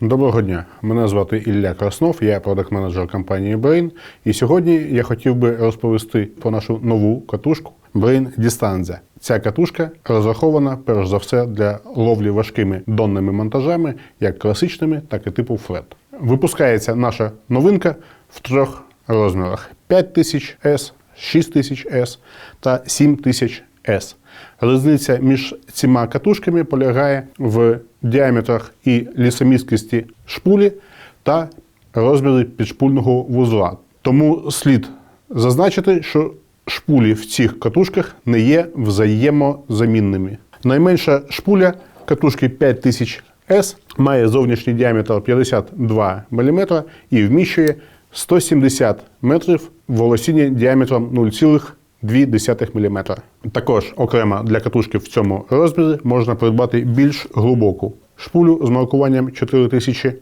Доброго дня, мене звати Ілля Краснов, я продакт-менеджер компанії Brain. І сьогодні я хотів би розповісти про нашу нову катушку Brain Distanza. Ця катушка розрахована перш за все для ловлі важкими донними монтажами, як класичними, так і типу флет. Випускається наша новинка в трьох розмірах: 5000 S, 6000 S та 7000 S. Різниця між цими катушками полягає в діаметрах і лісомісткості шпулі та розмірі підшпульного вузла. Тому слід зазначити, що шпулі в цих катушках не є взаємозамінними. Найменша шпуля катушки 5000 S має зовнішній діаметр 52 мм і вміщує 170 метрів в волосінні діаметром 0,2 мм. Також окремо для катушки в цьому розмірі можна придбати більш глибоку шпулю з маркуванням 4000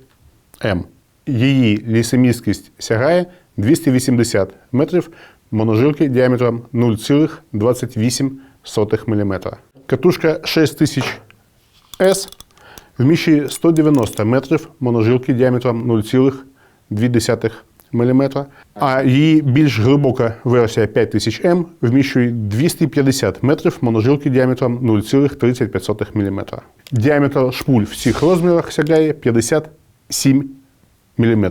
М. Її лісомісткість сягає 280 метрів моножилки діаметром 0,28 мм. Катушка 6000 S вміщує 190 метрів моножилки діаметром 0,2 мм, а її більш глибока версія 5000М вміщує 250 метрів моножилки діаметром 0,35 мм. Діаметр шпуль в цих розмірах сягає 57 мм.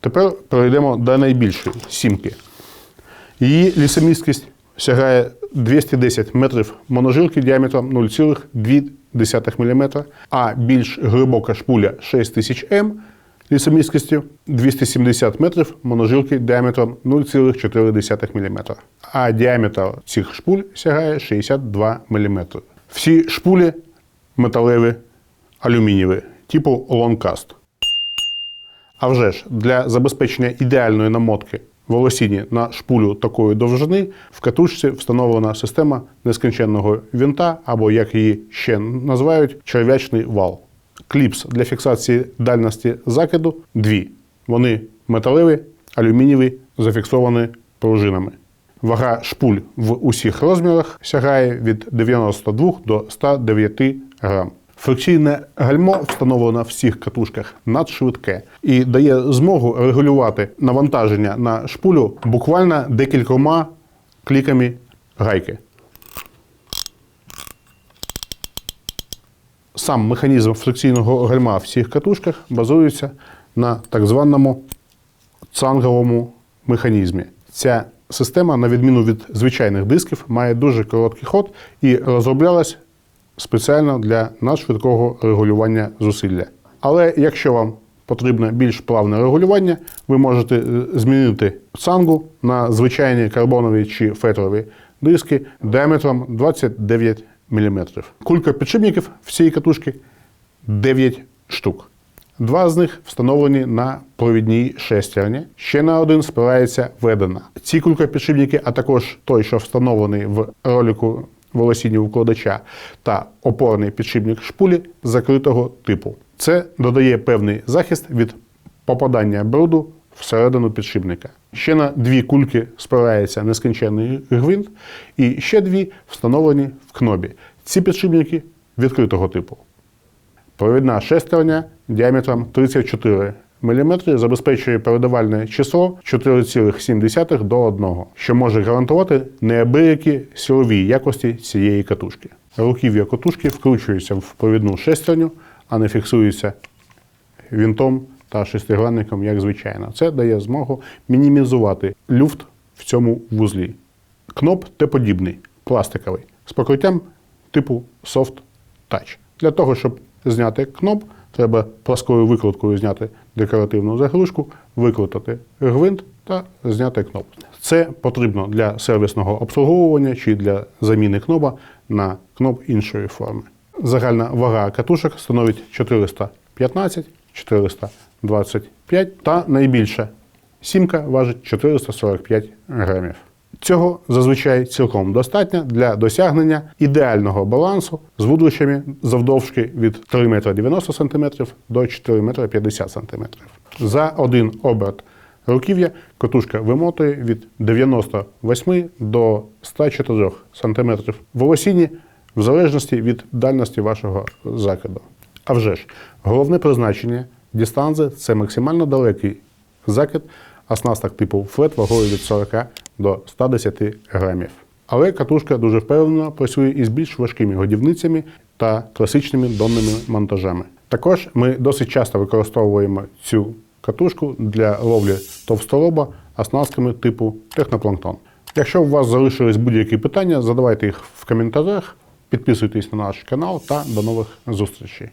Тепер перейдемо до найбільшої сімки. Її лісомісткість сягає 210 метрів моножилки діаметром 0,2 мм, а більш глибока шпуля 6000М лісомісткістю 270 метрів моножилки діаметром 0,4 мм. А діаметр цих шпуль сягає 62 мм. Всі шпулі металеві алюмінієві, типу лонкаст. А вже ж, для забезпечення ідеальної намотки волосіні на шпулю такої довжини в катушці встановлена система нескінченного вінта, або як її ще називають, черв'ячний вал. Кліпс для фіксації дальності закиду дві. Вони металеві, алюмінієві, зафіксовані пружинами. Вага шпуль в усіх розмірах сягає від 92 до 109 грам. Фрикційне гальмо встановлено в всіх катушках надшвидке і дає змогу регулювати навантаження на шпулю буквально декількома кліками гайки. Сам механізм фрикційного гальма в всіх катушках базується на так званому цанговому механізмі. Ця система, на відміну від звичайних дисків, має дуже короткий ход і розроблялась спеціально для надшвидкого регулювання зусилля. Але якщо вам потрібно більш плавне регулювання, ви можете е, змінити цангу на звичайні карбонові чи фетрові диски діаметром 29 мм. Кулька підшипників в цій катушці 9 штук. Два з них встановлені на провідній шестерні, ще на один спирається ведена. Ці кулькопідшипники, а також той, що встановлений в ролику волосіння укладача та опорний підшипник шпулі закритого типу. Це додає певний захист від попадання бруду всередину підшипника. Ще на дві кульки спирається нескінченний гвинт, і ще дві встановлені в кнобі. Ці підшипники відкритого типу. Провідна шестерня діаметром 34 мм забезпечує передавальне число 4,7 до 1, що може гарантувати неабиякі силові якості цієї катушки. Руків'я катушки вкручується в провідну шестерню, а не фіксується вінтом та шестигранником, як звичайно. Це дає змогу мінімізувати люфт в цьому вузлі. Кноп Т-подібний, пластиковий, з покриттям типу Soft Touch. Для того, щоб зняти кноп, треба пласкою викруткою зняти декоративну заглушку, викрутити гвинт та зняти кноп. Це потрібно для сервісного обслуговування чи для заміни кноба на кноп іншої форми. Загальна вага катушок становить 415, 425 та найбільша сімка важить 445 грамів. Цього зазвичай цілком достатньо для досягнення ідеального балансу з вудлищами завдовжки від 3,90 см до 4,50 см. За один оберт руків'я катушка вимотує від 98 до 104 см волосіння в залежності від дальності вашого закиду. А вже ж, головне призначення Дістанзи це максимально далекий закид оснасток типу флет вагою від 40 до 110 грамів. Але катушка дуже впевнено працює із більш важкими годівницями та класичними донними монтажами. Також ми досить часто використовуємо цю катушку для ловлі товстолоба оснастками типу технопланктон. Якщо у вас залишились будь-які питання, задавайте їх в коментарях, підписуйтесь на наш канал та до нових зустрічей.